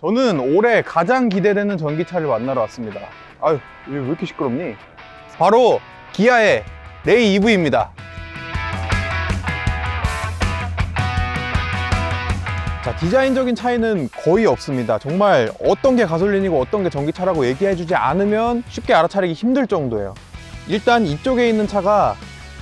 저는 올해 가장 기대되는 전기차를 만나러 왔습니다. 아유, 왜 이렇게 시끄럽니? 바로 기아의 레이 EV입니다. 자, 디자인적인 차이는 거의 없습니다. 정말 어떤 게 가솔린이고 어떤 게 전기차라고 얘기해주지 않으면 쉽게 알아차리기 힘들 정도예요. 일단 이쪽에 있는 차가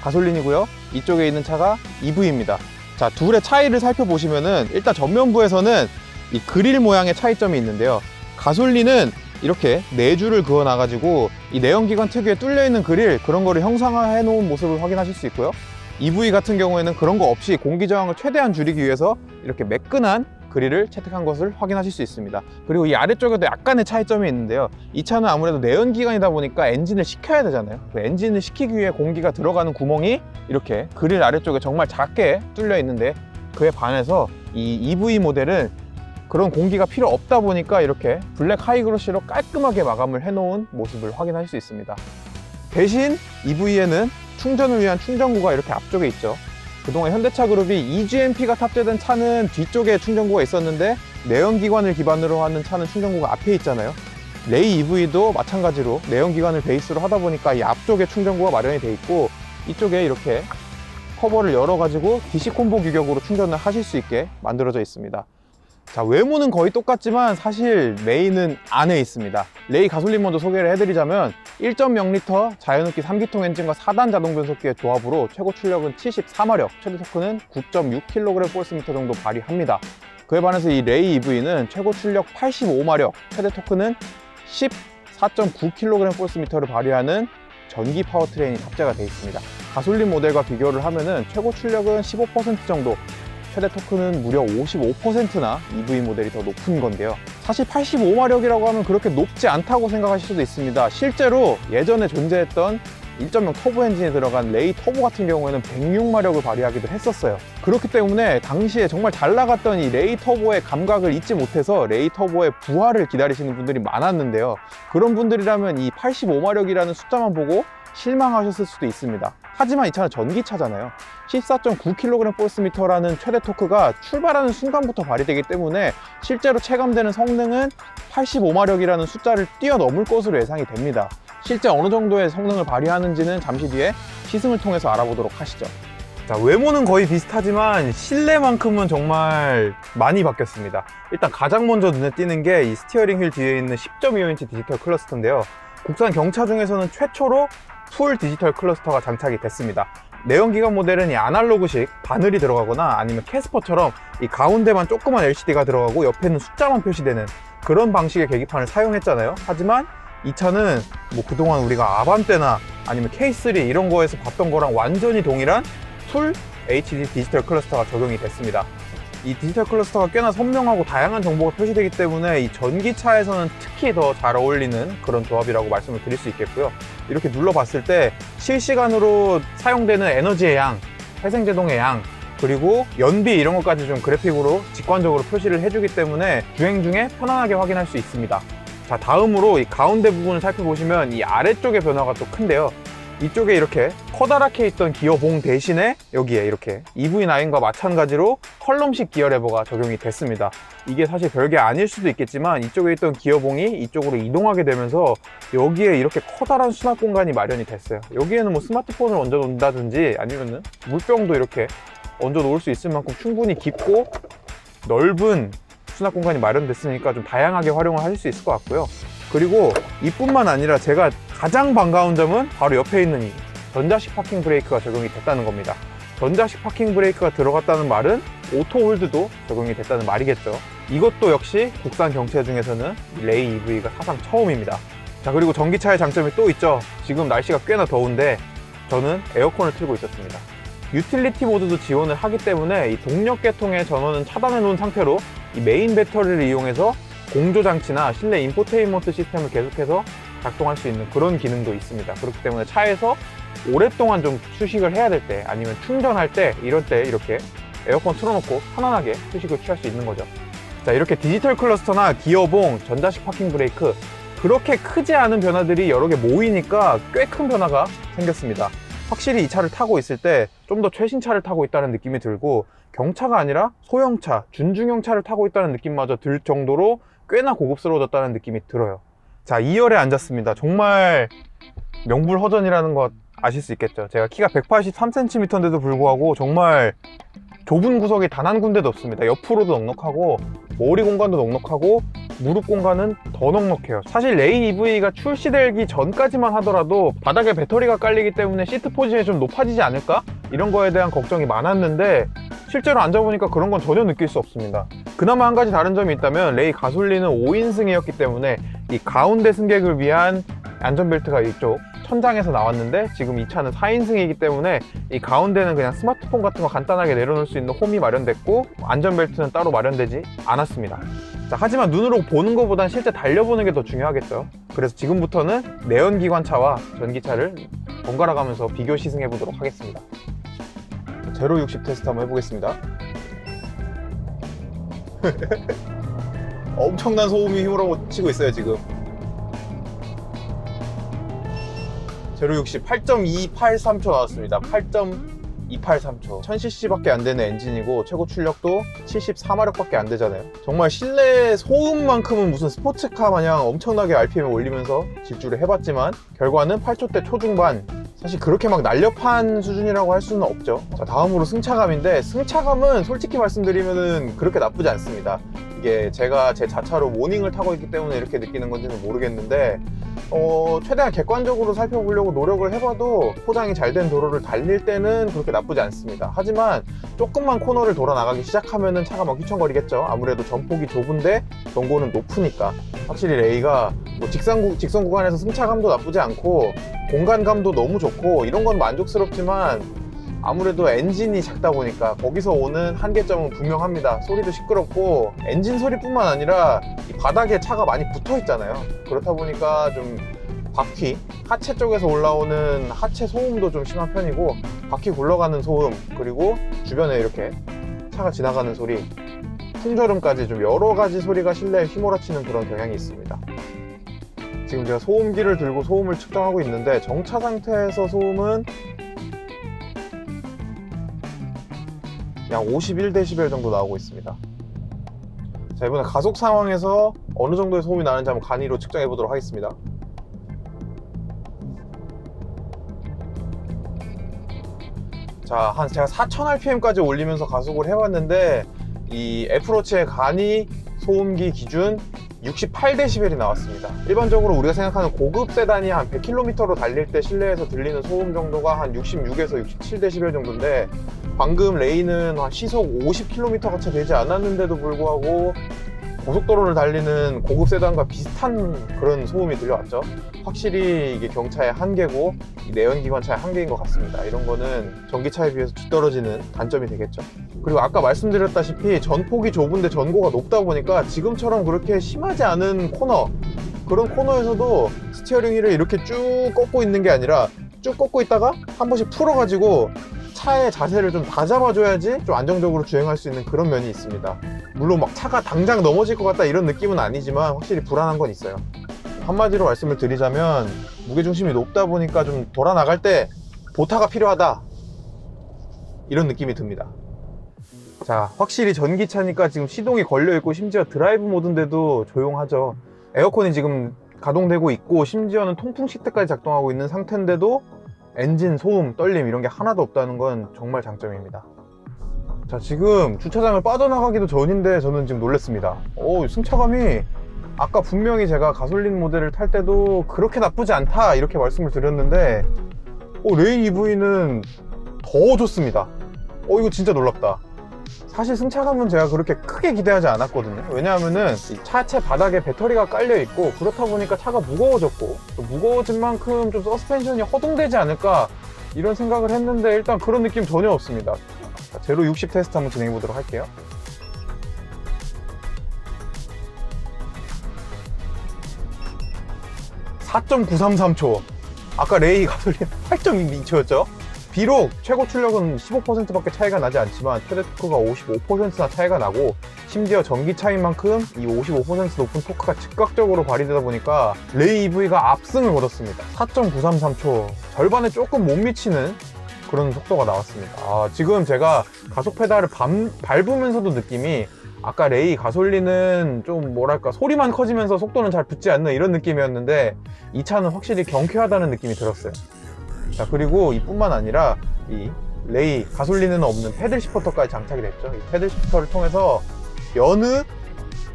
가솔린이고요. 이쪽에 있는 차가 EV입니다. 자, 둘의 차이를 살펴보시면은 일단 전면부에서는 이 그릴 모양의 차이점이 있는데요. 가솔린은 이렇게 네 줄을 그어 놔가지고 이 내연기관 특유의 뚫려 있는 그릴 그런 거를 형상화해 놓은 모습을 확인하실 수 있고요. EV 같은 경우에는 그런 거 없이 공기 저항을 최대한 줄이기 위해서 이렇게 매끈한 그릴을 채택한 것을 확인하실 수 있습니다. 그리고 이 아래쪽에도 약간의 차이점이 있는데요. 이 차는 아무래도 내연기관이다 보니까 엔진을 식혀야 되잖아요. 그 엔진을 식히기 위해 공기가 들어가는 구멍이 이렇게 그릴 아래쪽에 정말 작게 뚫려 있는데 그에 반해서 이 EV 모델은 그런 공기가 필요 없다 보니까 이렇게 블랙 하이그로시로 깔끔하게 마감을 해놓은 모습을 확인할 수 있습니다. 대신 EV에는 충전을 위한 충전구가 이렇게 앞쪽에 있죠. 그동안 현대차 그룹이 EGMP가 탑재된 차는 뒤쪽에 충전구가 있었는데 내연기관을 기반으로 하는 차는 충전구가 앞에 있잖아요. 레이 EV도 마찬가지로 내연기관을 베이스로 하다 보니까 이 앞쪽에 충전구가 마련이 돼 있고 이쪽에 이렇게 커버를 열어가지고 DC 콤보 규격으로 충전을 하실 수 있게 만들어져 있습니다. 자, 외모는 거의 똑같지만 사실 레이는 안에 있습니다. 레이 가솔린 먼저 소개를 해드리자면 1.0L 자연흡기 3기통 엔진과 4단 자동 변속기의 조합으로 최고 출력은 74마력, 최대 토크는 9.6kg/m 정도 발휘합니다. 그에 반해서 이 레이 EV는 최고 출력 85마력, 최대 토크는 14.9kg/m를 발휘하는 전기 파워트레인이 탑재가 되어 있습니다. 가솔린 모델과 비교를 하면 은 최고 출력은 15% 정도, 최대 토크는 무려 55%나 EV 모델이 더 높은 건데요. 사실 85마력이라고 하면 그렇게 높지 않다고 생각하실 수도 있습니다. 실제로 예전에 존재했던 1.0 터보 엔진에 들어간 레이 터보 같은 경우에는 106마력을 발휘하기도 했었어요. 그렇기 때문에 당시에 정말 잘 나갔던 이 레이 터보의 감각을 잊지 못해서 레이 터보의 부활을 기다리시는 분들이 많았는데요. 그런 분들이라면 이 85마력이라는 숫자만 보고 실망하셨을 수도 있습니다. 하지만 이 차는 전기차잖아요. 14.9kg/m라는 최대 토크가 출발하는 순간부터 발휘되기 때문에 실제로 체감되는 성능은 85마력이라는 숫자를 뛰어넘을 것으로 예상이 됩니다. 실제 어느 정도의 성능을 발휘하는지는 잠시 뒤에 시승을 통해서 알아보도록 하시죠. 자, 외모는 거의 비슷하지만 실내만큼은 정말 많이 바뀌었습니다. 일단 가장 먼저 눈에 띄는 게 이 스티어링 휠 뒤에 있는 10.25인치 디지털 클러스터인데요. 국산 경차 중에서는 최초로 풀 디지털 클러스터가 장착이 됐습니다. 내연기관 모델은 이 아날로그식 바늘이 들어가거나 아니면 캐스퍼처럼 이 가운데만 조그만 LCD가 들어가고 옆에는 숫자만 표시되는 그런 방식의 계기판을 사용했잖아요. 하지만 이 차는 뭐 그동안 우리가 아반떼나 아니면 K3 이런 거에서 봤던 거랑 완전히 동일한 풀 HD 디지털 클러스터가 적용이 됐습니다. 이 디지털 클러스터가 꽤나 선명하고 다양한 정보가 표시되기 때문에 이 전기차에서는 특히 더 잘 어울리는 그런 조합이라고 말씀을 드릴 수 있겠고요. 이렇게 눌러봤을 때 실시간으로 사용되는 에너지의 양, 회생제동의 양, 그리고 연비 이런 것까지 좀 그래픽으로 직관적으로 표시를 해주기 때문에 주행 중에 편안하게 확인할 수 있습니다. 자, 다음으로 이 가운데 부분을 살펴보시면 이 아래쪽의 변화가 또 큰데요. 이쪽에 이렇게 커다랗게 있던 기어봉 대신에 여기에 이렇게 EV9과 마찬가지로 컬럼식 기어 레버가 적용이 됐습니다. 이게 사실 별게 아닐 수도 있겠지만 이쪽에 있던 기어봉이 이쪽으로 이동하게 되면서 여기에 이렇게 커다란 수납 공간이 마련이 됐어요. 여기에는 뭐 스마트폰을 얹어 놓는다든지 아니면은 물병도 이렇게 얹어 놓을 수 있을 만큼 충분히 깊고 넓은 수납 공간이 마련됐으니까 좀 다양하게 활용을 하실 수 있을 것 같고요. 그리고 이뿐만 아니라 제가 가장 반가운 점은 바로 옆에 있는 이 전자식 파킹 브레이크가 적용이 됐다는 겁니다. 전자식 파킹 브레이크가 들어갔다는 말은 오토 홀드도 적용이 됐다는 말이겠죠. 이것도 역시 국산 경차 중에서는 레이 EV가 사상 처음입니다. 자 그리고 전기차의 장점이 또 있죠. 지금 날씨가 꽤나 더운데 저는 에어컨을 틀고 있었습니다. 유틸리티 모드도 지원을 하기 때문에 이 동력 계통의 전원은 차단해 놓은 상태로 이 메인 배터리를 이용해서 공조 장치나 실내 인포테인먼트 시스템을 계속해서 작동할 수 있는 그런 기능도 있습니다. 그렇기 때문에 차에서 오랫동안 좀 휴식을 해야 될 때 아니면 충전할 때 이럴 때 이렇게 에어컨 틀어놓고 편안하게 휴식을 취할 수 있는 거죠. 자 이렇게 디지털 클러스터나 기어봉, 전자식 파킹 브레이크 그렇게 크지 않은 변화들이 여러 개 모이니까 꽤 큰 변화가 생겼습니다. 확실히 이 차를 타고 있을 때 좀 더 최신 차를 타고 있다는 느낌이 들고 경차가 아니라 소형차, 준중형 차를 타고 있다는 느낌마저 들 정도로 꽤나 고급스러워졌다는 느낌이 들어요. 자, 2열에 앉았습니다. 정말 명불허전이라는 것 아실 수 있겠죠. 제가 키가 183cm인데도 불구하고 정말 좁은 구석이 단 한 군데도 없습니다. 옆으로도 넉넉하고 머리 공간도 넉넉하고 무릎 공간은 더 넉넉해요. 사실 레이 EV가 출시되기 전까지만 하더라도 바닥에 배터리가 깔리기 때문에 시트 포지션이 좀 높아지지 않을까? 이런 거에 대한 걱정이 많았는데 실제로 앉아보니까 그런 건 전혀 느낄 수 없습니다. 그나마 한 가지 다른 점이 있다면 레이 가솔린은 5인승이었기 때문에 이 가운데 승객을 위한 안전벨트가 이쪽 천장에서 나왔는데 지금 이 차는 4인승이기 때문에 이 가운데는 그냥 스마트폰 같은 거 간단하게 내려놓을 수 있는 홈이 마련됐고 안전벨트는 따로 마련되지 않았습니다. 자, 하지만 눈으로 보는 것보단 실제 달려보는 게 더 중요하겠죠. 그래서 지금부터는 내연기관차와 전기차를 번갈아 가면서 비교 시승해 보도록 하겠습니다. 제로 60 테스트 한번 해보겠습니다. 엄청난 소음이 힘으로 치고 있어요, 지금. 제로 60 8.283초 나왔습니다. 8.283초. 1000cc밖에 안 되는 엔진이고 최고 출력도 74마력밖에 안 되잖아요. 정말 실내 소음만큼은 무슨 스포츠카 마냥 엄청나게 RPM을 올리면서 질주를 해봤지만 결과는 8초대 초중반. 사실 그렇게 막 날렵한 수준이라고 할 수는 없죠. 자, 다음으로 승차감인데 승차감은 솔직히 말씀드리면은 그렇게 나쁘지 않습니다. 이게 제가 제 자차로 모닝을 타고 있기 때문에 이렇게 느끼는 건지는 모르겠는데 어, 최대한 객관적으로 살펴보려고 노력을 해봐도 포장이 잘 된 도로를 달릴 때는 그렇게 나쁘지 않습니다. 하지만 조금만 코너를 돌아 나가기 시작하면은 차가 막 휘청거리겠죠. 아무래도 전폭이 좁은데 경고는 높으니까. 확실히 레이가 뭐 직선, 구, 직선 구간에서 승차감도 나쁘지 않고 공간감도 너무 좋고 이런 건 만족스럽지만 아무래도 엔진이 작다 보니까 거기서 오는 한계점은 분명합니다. 소리도 시끄럽고 엔진 소리뿐만 아니라 이 바닥에 차가 많이 붙어 있잖아요. 그렇다 보니까 좀 바퀴, 하체 쪽에서 올라오는 하체 소음도 좀 심한 편이고 바퀴 굴러가는 소음 그리고 주변에 이렇게 차가 지나가는 소리 풍절음까지 좀 여러 가지 소리가 실내에 휘몰아치는 그런 경향이 있습니다. 지금 제가 소음기를 들고 소음을 측정하고 있는데 정차 상태에서 소음은 약 51dB 정도 나오고 있습니다. 자, 이번에 가속 상황에서 어느 정도의 소음이 나는지 한번 간이로 측정해 보도록 하겠습니다. 자, 한 제가 4000rpm까지 올리면서 가속을 해봤는데 이 애플워치의 간이 소음기 기준 68dB이 나왔습니다. 일반적으로 우리가 생각하는 고급 세단이 한 100km로 달릴 때 실내에서 들리는 소음 정도가 한 66에서 67dB 정도인데 방금 레이는 한 시속 50km가 채 되지 않았는데도 불구하고 고속도로를 달리는 고급 세단과 비슷한 그런 소음이 들려왔죠. 확실히 이게 경차의 한계고 이 내연기관차의 한계인 것 같습니다. 이런 거는 전기차에 비해서 뒤떨어지는 단점이 되겠죠. 그리고 아까 말씀드렸다시피 전폭이 좁은데 전고가 높다 보니까 지금처럼 그렇게 심하지 않은 코너 그런 코너에서도 스티어링 휠을 이렇게 쭉 꺾고 있는 게 아니라 쭉 꺾고 있다가 한 번씩 풀어가지고 차의 자세를 좀 다 잡아줘야지 좀 안정적으로 주행할 수 있는 그런 면이 있습니다. 물론 막 차가 당장 넘어질 것 같다 이런 느낌은 아니지만 확실히 불안한 건 있어요. 한마디로 말씀을 드리자면 무게중심이 높다 보니까 좀 돌아 나갈 때 보타가 필요하다 이런 느낌이 듭니다. 자, 확실히 전기차니까 지금 시동이 걸려 있고 심지어 드라이브 모드인데도 조용하죠. 에어컨이 지금 가동되고 있고 심지어는 통풍 시트까지 작동하고 있는 상태인데도 엔진 소음, 떨림 이런 게 하나도 없다는 건 정말 장점입니다. 자, 지금 주차장을 빠져나가기도 전인데 저는 지금 놀랬습니다. 오, 승차감이 아까 분명히 제가 가솔린 모델을 탈 때도 그렇게 나쁘지 않다 이렇게 말씀을 드렸는데 오, 레이 EV는 더 좋습니다. 어, 이거 진짜 놀랍다. 사실 승차감은 제가 그렇게 크게 기대하지 않았거든요. 왜냐하면은 이 차체 바닥에 배터리가 깔려 있고 그렇다 보니까 차가 무거워졌고 또 무거워진 만큼 좀 서스펜션이 허둥대지 않을까 이런 생각을 했는데 일단 그런 느낌 전혀 없습니다. 자, 제로 60 테스트 한번 진행해 보도록 할게요. (4.933초) 아까 레이 가솔린 8.2초였죠 비록 최고 출력은 15%밖에 차이가 나지 않지만 최대 토크가 55%나 차이가 나고 심지어 전기차인 만큼 이 55% 높은 토크가 즉각적으로 발휘되다 보니까 레이 EV가 압승을 거뒀습니다. 4.933초 절반에 조금 못 미치는 그런 속도가 나왔습니다. 아, 지금 제가 가속 페달을 밟, 밟으면서도 느낌이 아까 레이 가솔린은 좀 뭐랄까 소리만 커지면서 속도는 잘 붙지 않는 이런 느낌이었는데 이 차는 확실히 경쾌하다는 느낌이 들었어요. 자 그리고 이뿐만 아니라 이 레이 가솔린은 없는 패들 시프터까지 장착이 됐죠. 이 패들 시프터를 통해서 여느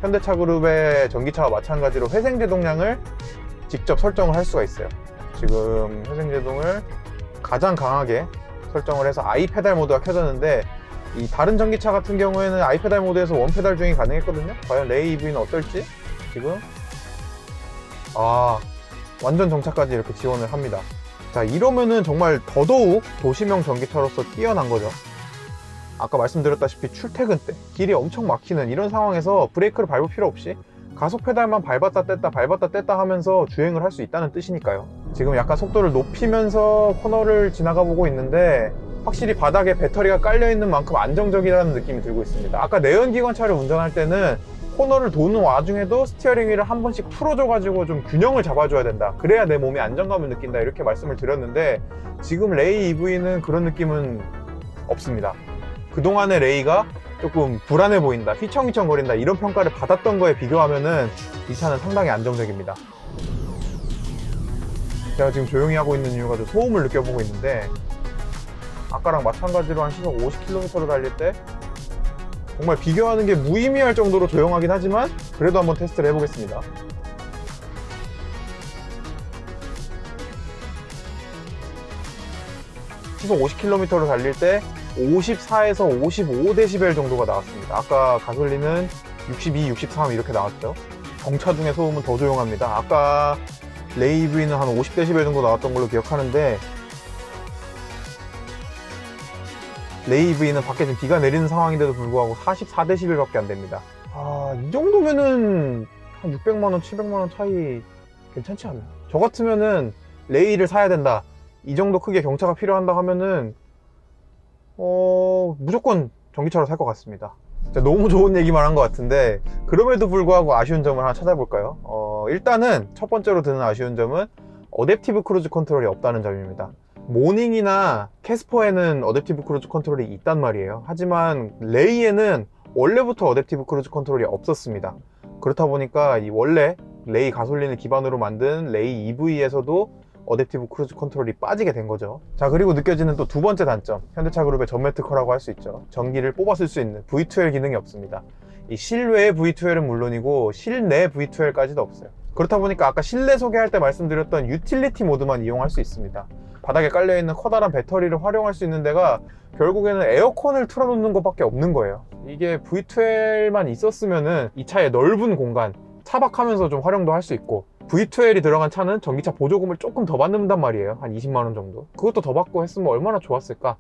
현대차 그룹의 전기차와 마찬가지로 회생 제동량을 직접 설정을 할 수가 있어요. 지금 회생 제동을 가장 강하게 설정을 해서 아이 페달 모드가 켜졌는데 이 다른 전기차 같은 경우에는 아이 페달 모드에서 원 페달 주행이 가능했거든요. 과연 레이 EV는 어떨지 지금 아 완전 정차까지 이렇게 지원을 합니다. 자 이러면은 정말 더더욱 도시명 전기차로서 뛰어난 거죠. 아까 말씀드렸다시피 출퇴근 때 길이 엄청 막히는 이런 상황에서 브레이크를 밟을 필요 없이 가속 페달만 밟았다 뗐다 밟았다 뗐다 하면서 주행을 할 수 있다는 뜻이니까요. 지금 약간 속도를 높이면서 코너를 지나가 보고 있는데 확실히 바닥에 배터리가 깔려 있는 만큼 안정적이라는 느낌이 들고 있습니다. 아까 내연기관차를 운전할 때는 코너를 도는 와중에도 스티어링 휠을 한 번씩 풀어줘가지고 좀 균형을 잡아줘야 된다. 그래야 내 몸이 안정감을 느낀다. 이렇게 말씀을 드렸는데 지금 레이 EV는 그런 느낌은 없습니다. 그동안의 레이가 조금 불안해 보인다, 휘청휘청 거린다 이런 평가를 받았던 거에 비교하면은 이 차는 상당히 안정적입니다. 제가 지금 조용히 하고 있는 이유가 좀 소음을 느껴보고 있는데 아까랑 마찬가지로 한 시속 50km를 달릴 때 정말 비교하는 게 무의미할 정도로 조용하긴 하지만 그래도 한번 테스트를 해보겠습니다. 시속 50km를 달릴 때 54에서 55dB 정도가 나왔습니다. 아까 가솔린은 62, 63 이렇게 나왔죠. 정차 중에 소음은 더 조용합니다. 아까 레이브이는 한 50dB 정도 나왔던 걸로 기억하는데 레이브이는 밖에 지금 비가 내리는 상황인데도 불구하고 44dB밖에 안 됩니다. 아, 이 정도면은 한 600만원, 700만원 차이 괜찮지 않나요? 저 같으면은 레이를 사야 된다. 이 정도 크게 경차가 필요한다 하면은 어, 무조건 전기차로 살 것 같습니다. 너무 좋은 얘기만 한 것 같은데, 그럼에도 불구하고 아쉬운 점을 하나 찾아볼까요? 어, 일단은 첫 번째로 드는 아쉬운 점은 어댑티브 크루즈 컨트롤이 없다는 점입니다. 모닝이나 캐스퍼에는 어댑티브 크루즈 컨트롤이 있단 말이에요. 하지만 레이에는 원래부터 어댑티브 크루즈 컨트롤이 없었습니다. 그렇다 보니까 이 원래 레이 가솔린을 기반으로 만든 레이 EV에서도 어댑티브 크루즈 컨트롤이 빠지게 된 거죠. 자, 그리고 느껴지는 또 두 번째 단점. 현대차 그룹의 전매 특허라고 할 수 있죠. 전기를 쓸수 있는 V2L 기능이 없습니다. 이 실외의 V2L은 물론이고 실내 V2L까지도 없어요. 그렇다 보니까 아까 실내 소개할 때 말씀드렸던 유틸리티 모드만 이용할 수 있습니다. 바닥에 깔려있는 커다란 배터리를 활용할 수 있는 데가 결국에는 에어컨을 틀어놓는 것밖에 없는 거예요. 이게 V2L만 있었으면 은 이 차의 넓은 공간, 차박하면서 좀 활용도 할 수 있고 V2L이 들어간 차는 전기차 보조금을 조금 더 받는단 말이에요. 한 20만원 정도. 그것도 더 받고 했으면 얼마나 좋았을까?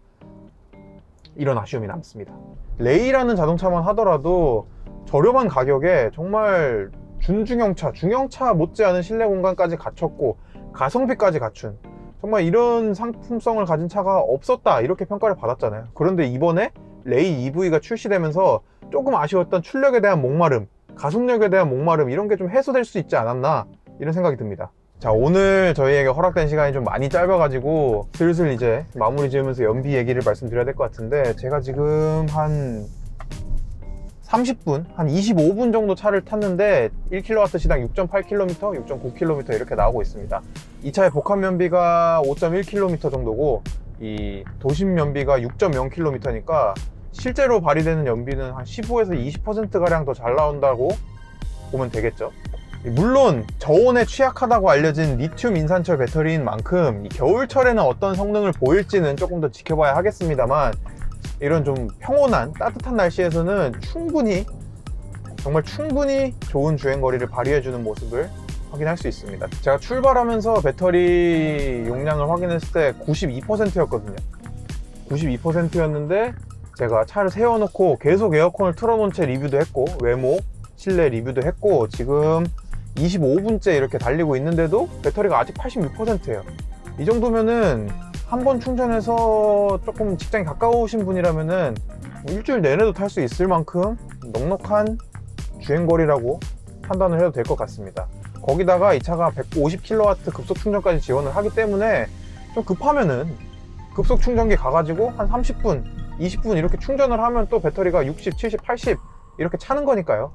이런 아쉬움이 남습니다. 레이라는 자동차만 하더라도 저렴한 가격에 정말 준중형차, 중형차 못지않은 실내 공간까지 갖췄고 가성비까지 갖춘 정말 이런 상품성을 가진 차가 없었다 이렇게 평가를 받았잖아요. 그런데 이번에 레이 EV가 출시되면서 조금 아쉬웠던 출력에 대한 목마름, 가속력에 대한 목마름 이런 게 좀 해소될 수 있지 않았나 이런 생각이 듭니다. 자 오늘 저희에게 허락된 시간이 좀 많이 짧아가지고 슬슬 이제 마무리 지으면서 연비 얘기를 말씀드려야 될 것 같은데 제가 지금 한 30분, 한 25분 정도 차를 탔는데 1kW 시당 6.8km, 6.9km 이렇게 나오고 있습니다. 이 차의 복합 연비가 5.1km 정도고 이 도심 연비가 6.0km니까 실제로 발휘되는 연비는 한 15에서 20%가량 더 잘 나온다고 보면 되겠죠. 물론 저온에 취약하다고 알려진 리튬 인산철 배터리인 만큼 이 겨울철에는 어떤 성능을 보일지는 조금 더 지켜봐야 하겠습니다만 이런 좀 평온한 따뜻한 날씨에서는 충분히 정말 충분히 좋은 주행거리를 발휘해주는 모습을 확인할 수 있습니다. 제가 출발하면서 배터리 용량을 확인했을 때 92%였거든요. 92%였는데 제가 차를 세워놓고 계속 에어컨을 틀어놓은 채 리뷰도 했고 외모, 실내 리뷰도 했고 지금 25분째 이렇게 달리고 있는데도 배터리가 아직 86%예요. 이 정도면은 한 번 충전해서 조금 직장이 가까우신 분이라면은 뭐 일주일 내내도 탈 수 있을 만큼 넉넉한 주행거리라고 판단을 해도 될 것 같습니다. 거기다가 이 차가 150kW 급속 충전까지 지원을 하기 때문에 좀 급하면은 급속 충전기 가가지고 한 30분, 20분 이렇게 충전을 하면 또 배터리가 60, 70, 80 이렇게 차는 거니까요.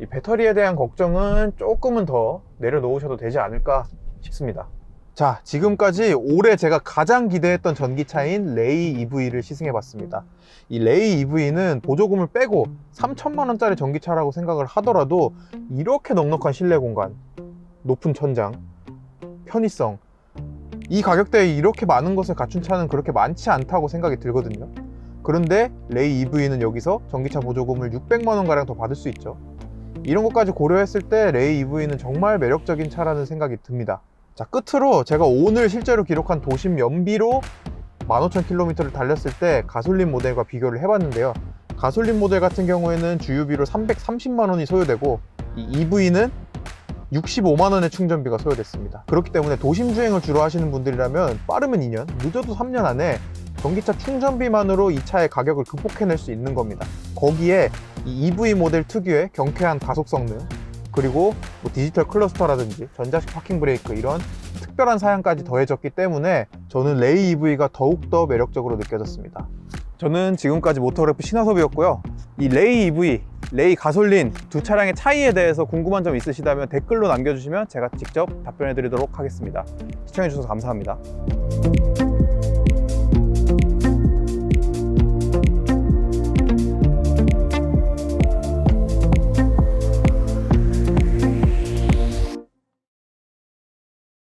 이 배터리에 대한 걱정은 조금은 더 내려놓으셔도 되지 않을까 싶습니다. 자, 지금까지 올해 제가 가장 기대했던 전기차인 레이 EV를 시승해 봤습니다. 이 레이 EV는 보조금을 빼고 3천만 원짜리 전기차라고 생각을 하더라도 이렇게 넉넉한 실내 공간, 높은 천장, 편의성, 이 가격대에 이렇게 많은 것을 갖춘 차는 그렇게 많지 않다고 생각이 들거든요. 그런데 레이 EV는 여기서 전기차 보조금을 600만 원 가량 더 받을 수 있죠. 이런 것까지 고려했을 때 레이 EV는 정말 매력적인 차라는 생각이 듭니다. 자, 끝으로 제가 오늘 실제로 기록한 도심 연비로 15,000km를 달렸을 때 가솔린 모델과 비교를 해봤는데요. 가솔린 모델 같은 경우에는 주유비로 330만 원이 소요되고 이 EV는 65만 원의 충전비가 소요됐습니다. 그렇기 때문에 도심 주행을 주로 하시는 분들이라면 빠르면 2년, 늦어도 3년 안에 전기차 충전비만으로 이 차의 가격을 극복해낼 수 있는 겁니다. 거기에 이 EV 모델 특유의 경쾌한 가속 성능, 그리고 뭐 디지털 클러스터라든지 전자식 파킹 브레이크 이런 특별한 사양까지 더해졌기 때문에 저는 레이 EV가 더욱더 매력적으로 느껴졌습니다. 저는 지금까지 모터그래프 신화섭이었고요. 이 레이 EV, 레이 가솔린 두 차량의 차이에 대해서 궁금한 점 있으시다면 댓글로 남겨주시면 제가 직접 답변해 드리도록 하겠습니다. 시청해주셔서 감사합니다.